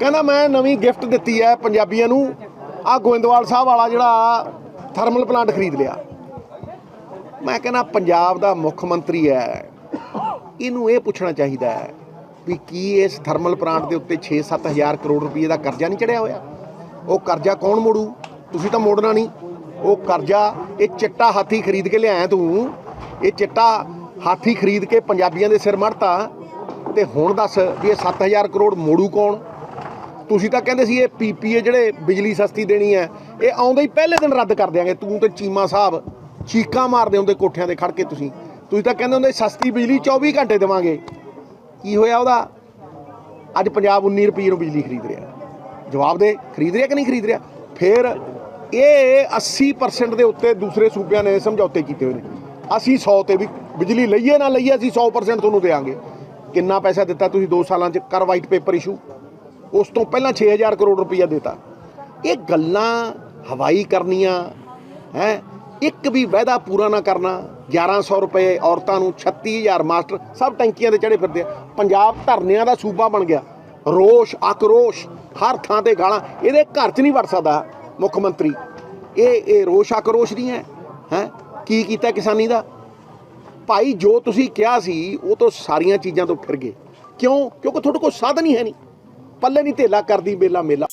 ਕਹਿੰਦਾ ਮੈਂ ਨਵੀਂ ਗਿਫਟ ਦਿੱਤੀ ਹੈ ਪੰਜਾਬੀਆਂ ਨੂੰ। ਆ ਗੋਇੰਦਵਾਲ ਸਾਹਿਬ ਵਾਲਾ ਜਿਹੜਾ ਥਰਮਲ ਪਲਾਂਟ ਖਰੀਦ ਲਿਆ। ਮੈਂ ਕਹਿੰਦਾ ਪੰਜਾਬ ਦਾ ਮੁੱਖ ਮੰਤਰੀ ਹੈ। ਇਹਨੂੰ ਇਹ ਪੁੱਛਣਾ ਚਾਹੀਦਾ ਹੈ ਵੀ ਕੀ ਇਸ ਥਰਮਲ ਪਲਾਂਟ ਦੇ ਉੱਤੇ 6-7 ਹਜ਼ਾਰ ਕਰੋੜ ਰੁਪਏ ਦਾ ਕਰਜ਼ਾ ਨਹੀਂ ਚੜਿਆ ਹੋਇਆ? ਉਹ ਕਰਜ਼ਾ ਕੌਣ ਮੋੜੂ? ਤੁਸੀਂ ਤਾਂ ਮੋੜਨਾ ਨਹੀਂ। ਉਹ ਕਰਜ਼ਾ, ਇਹ ਚਿੱਟਾ ਹਾਥੀ ਖਰੀਦ ਕੇ ਲਿਆਇਆ ਤੂੰ। ਇਹ ਚਿੱਟਾ ਹਾਥੀ ਖਰੀਦ ਕੇ ਪੰਜਾਬੀਆਂ ਦੇ ਸਿਰ ਮੜਤਾ। ਤੇ ਹੁਣ ਦੱਸ ਵੀ ਇਹ 7000 ਕਰੋੜ ਮੋੜੂ ਕੌਣ? ਤੁਸੀਂ ਤਾਂ ਕਹਿੰਦੇ ਸੀ ਇਹ ਪੀਪੀਏ ਜਿਹੜੇ ਬਿਜਲੀ ਸਸਤੀ ਦੇਣੀ ਹੈ, ਇਹ ਆਉਂਦੇ ਹੀ ਪਹਿਲੇ ਦਿਨ ਰੱਦ ਕਰ ਦਿਆਂਗੇ। ਤੂੰ ਤੇ ਚੀਮਾ ਸਾਹਿਬ, ਚੀਕਾਂ ਮਾਰਦੇ ਹੁੰਦੇ ਕੋਠਿਆਂ ਤੇ ਖੜ ਕੇ ਤੁਸੀਂ। ਤੁਸੀਂ ਤਾਂ ਕਹਿੰਦੇ ਹੁੰਦੇ ਸਸਤੀ ਬਿਜਲੀ 24 ਘੰਟੇ ਦੇਵਾਂਗੇ। ਕੀ ਹੋਇਆ ਉਹਦਾ? ਅੱਜ ਪੰਜਾਬ 19 ਰੁਪਏ ਨੂੰ ਬਿਜਲੀ ਖਰੀਦ ਰਿਹਾ। ਜਵਾਬ ਦੇ, ਖਰੀਦ ਰਿਹਾ ਕਿ ਨਹੀਂ ਖਰੀਦ ਰਿਹਾ? ਫਿਰ ਇਹ 80% ਦੇ ਉੱਤੇ ਦੂਸਰੇ ਸੂਬਿਆਂ ਨੇ ਸਮਝੌਤੇ ਕੀਤੇ ਹੋਏ ਨੇ। ਅਸੀਂ 100 ਤੇ ਵੀ ਬਿਜਲੀ ਲਈਏ ਨਾ ਲਈਏ, ਅਸੀਂ 100% ਤੁਹਾਨੂੰ ਦੇਵਾਂਗੇ। ਕਿੰਨਾ ਪੈਸਾ ਦਿੱਤਾ ਤੁਸੀਂ 2 ਸਾਲਾਂ 'ਚ? ਕਰ ਵਾਈਟ ਪੇਪਰ ਇਸ਼ੂ ਉਸ ਤੋਂ ਪਹਿਲਾਂ 6000 ਕਰੋੜ ਰੁਪਈਆ ਦਿੱਤਾ। ਇਹ ਗੱਲਾਂ ਹਵਾਈ ਕਰਨੀਆਂ, ਹੈ, ਇੱਕ ਵੀ ਵਾਅਦਾ ਪੂਰਾ ਨਾ ਕਰਨਾ 1100 ਰੁਪਏ ਔਰਤਾਂ ਨੂੰ 36000 ਮਾਸਟਰ, ਸਭ ਟੈਂਕੀਆਂ ਤੇ ਚੜੇ ਫਿਰਦੇ ਆ। ਪੰਜਾਬ ਧਰਨਿਆਂ ਦਾ ਸੂਬਾ ਬਣ ਗਿਆ। ਰੋਸ਼, ਆਕਰੋਸ਼, ਹਰ ਥਾਂ ਤੇ ਗਾਲਾਂ, ਇਹਦੇ ਘਰ 'ਚ ਨਹੀਂ ਵੜ ਸਕਦਾ ਮੁੱਖ ਮੰਤਰੀ। ਇਹ ਇਹ ਰੋਸ਼, ਆਕਰੋਸ਼ ਨਹੀਂ ਹੈ ਹੈ, ਕੀ ਕੀਤਾ ਕਿਸਾਨੀ ਦਾ? ਭਾਈ, ਜੋ ਤੁਸੀਂ ਕਿਹਾ ਸੀ, ਉਹ ਤੋਂ ਸਾਰੀਆਂ ਚੀਜ਼ਾਂ ਤੋਂ ਫਿਰ ਗਏ। ਕਿਉਂ? ਕਿਉਂਕਿ ਤੁਹਾਡੇ ਕੋਲ ਸਾਧਨ ਹੀ ਹੈ ਨਹੀਂ। ਪੱਲੇ ਨਹੀਂ ਧੇਲਾ ਕਰਦੀ ਮੇਲਾ ਮੇਲਾ।